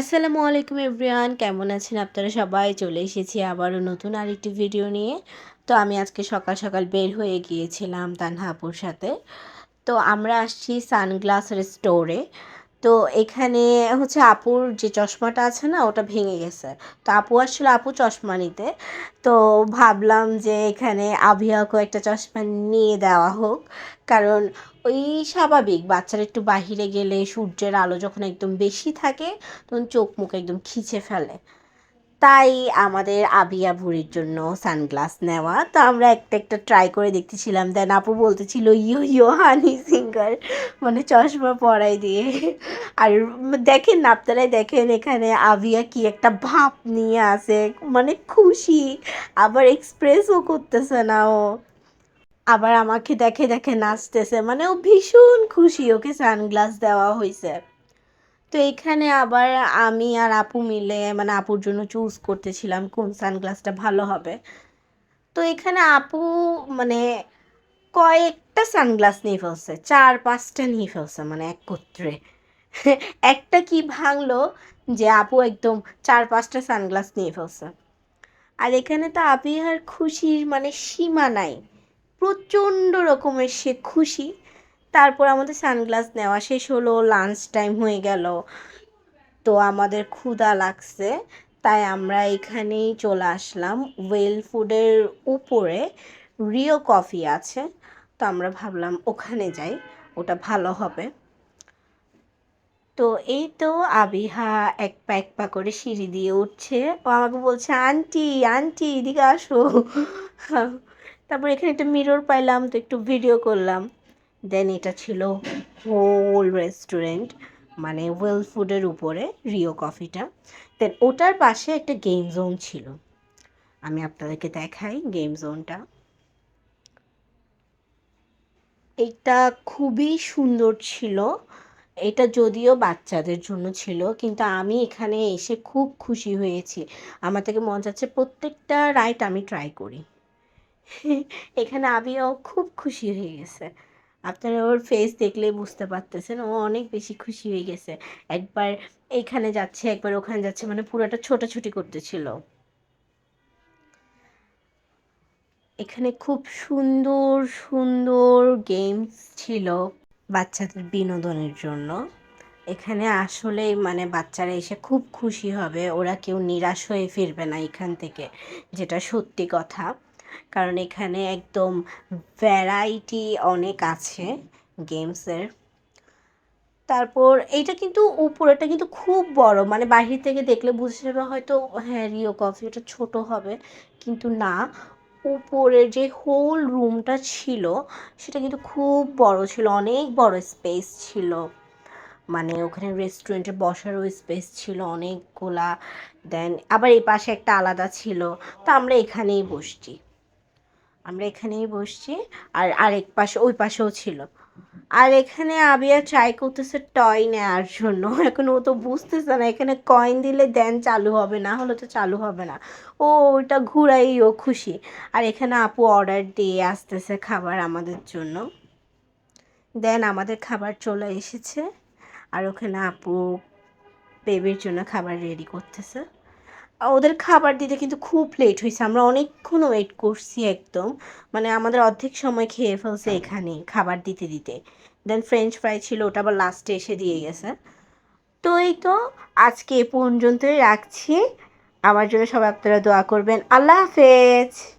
আসসালামু আলাইকুম এভরিওয়ান, কেমন আছেন আপনারা? সবাই চলে এসেছি আবারও নতুন আরেকটি ভিডিও নিয়ে। তো আমি আজকে সকাল সকাল বের হয়ে গিয়েছিলাম তানহাপুর সাথে। তো আমরা আসছি সানগ্লাসের স্টোরে তো এখানে হচ্ছে আপুর যে চশমাটা আছে না, ওটা ভেঙে গেছে। তো আপু আসলে আপু চশমা নিতে। তো ভাবলাম যে এখানে আভিয়াকেও একটা চশমা নিয়ে দেওয়া হোক। কারণ ওই স্বাভাবিক, বাচ্চারা একটু বাহিরে গেলে সূর্যের আলো যখন একদম বেশি থাকে, তখন চোখ মুখ একদম খিচে ফেলে। তাই আমাদের আবিয়া ভুরির জন্য সানগ্লাস নেওয়া। তো আমরা একটা একটা ট্রাই করে দেখতেছিলাম। দেন আপু বলতেছিল, ইয়ো ইয়ো হানি সিঙ্গার মানে চশমা পরাই দিয়ে। আর দেখেন আপনারাই দেখেন এখানে আবিয়া কি একটা ভাব নিয়ে আসে মানে খুশি। আবার এক্সপ্রেসও করতেছে না ও। আবার আমাকে দেখে দেখে নাচতেছে। মানে ও ভীষণ খুশি, ওকে সানগ্লাস দেওয়া হয়েছে তো এখানে আবার আমি আর আপু মিলে মানে আপুর জন্য চুজ করতেছিলাম কোন সানগ্লাসটা ভালো হবে। তো এখানে আপু মানে কয়েকটা সানগ্লাস নিয়ে ফেলছে, চার পাঁচটা নিয়ে ফেলছে মানে একত্রে। একটা কি ভাঙলো যে আপু একদম চার পাঁচটা সানগ্লাস নিয়ে ফেলছে। আর এখানে তো আবিহার খুশির মানে সীমা নাই, প্রচণ্ড রকমের সে খুশি। তারপর আমাদের সানগ্লাস নেওয়া শেষ হলো লাঞ্চ টাইম হয়ে গেল। তো আমাদের ক্ষুধা লাগছে, তাই আমরা এখানেই চলে আসলাম। ওয়েল ফুডের উপরে রিও কফি আছে, তো আমরা ভাবলাম ওখানে যাই, ওটা ভালো হবে। তো এই তো আবিহা এক পা এক পা করে সিঁড়ি দিয়ে উঠছে। ও আমাকে বলছে, আন্টি আন্টি, এদিকে আসো। তারপর এখানে একটা মিরর পাইলাম, তো একটু ভিডিও করলাম। দেন এটা ছিল হোল রেস্টুরেন্ট মানে ওয়েল ফুডের উপরে রিও কফিটা দেন ওটার পাশে একটা গেম জোন ছিল। আমি আপনাদেরকে দেখাই গেম জোনটা এটা খুবই সুন্দর ছিল। এটা যদিও বাচ্চাদের জন্য ছিল, কিন্তু আমি এখানে এসে খুব খুশি হয়েছি। আমার থেকে মন যাচ্ছে প্রত্যেকটা রাইট আমি ট্রাই করি। এখানে আমিও খুব খুশি হয়ে গেছে। আপনারা ওর ফেস দেখলে বুঝতে পারতেছেন। ও অনেক বেশি খুশি হয়ে গেছে। একবার এখানে যাচ্ছে, একবার ওখানে যাচ্ছে মানে পুরোটা ছোটাছুটি করতেছিল। এখানে খুব সুন্দর সুন্দর গেমস ছিল বাচ্চাদের বিনোদনের জন্য। এখানে আসলে মানে বাচ্চারা এসে খুব খুশি হবে। ওরা কেউ নিরাশ হয়ে ফিরবে না এখান থেকে, যেটা সত্যি কথা। কারণ এখানে একদম ভ্যারাইটি অনেক আছে গেমসের তারপর এইটা কিন্তু উপরেটা কিন্তু খুব বড় মানে বাহির থেকে দেখলে বুঝে যাবে হয়তো হ্যাঁ রিও কফি ওটা ছোট হবে, কিন্তু না। উপরের যে হোল রুমটা ছিল, সেটা কিন্তু খুব বড় ছিল, অনেক বড় স্পেস ছিল। মানে ওখানে রেস্টুরেন্টে বসারও স্পেস ছিল অনেকগুলা। দেন আবার এই পাশে একটা আলাদা ছিল। তো আমরা এখানেই বসছি। আমরা এখানেই বসছি। আর আরেক পাশে, ওই পাশেও ছিল। আর এখানে আবিয়া ট্রাই করতেছে টয় নেওয়ার জন্য। এখন ও তো বুঝতেছে না, এখানে কয়েন দিলে দেন চালু হবে, না হলে তো চালু হবে না। ও ওইটা ঘুরাই ও খুশি। আর এখানে আপু অর্ডার দিয়ে আসতেছে খাবার আমাদের জন্য। দেন আমাদের খাবার চলে এসেছে। আর ওখানে আপু বেবির জন্য খাবার রেডি করতেছে। ওদের খাবার দিতে কিন্তু খুব লেট হয়েছে। আমরা অনেকক্ষণ ওয়েট করছি একদম। মানে আমাদের অর্ধেক সময় খেয়ে ফেলছে এখানে খাবার দিতে দিতে। দেন ফ্রেঞ্চ ফ্রাই ছিল, ওটা আবার লাস্টে এসে দিয়ে গেছে। তো এই তো আজকে এ পর্যন্তই রাখছি। আমার জন্য সবাই আপনারা দোয়া করবেন। আল্লাহ হাফেজ!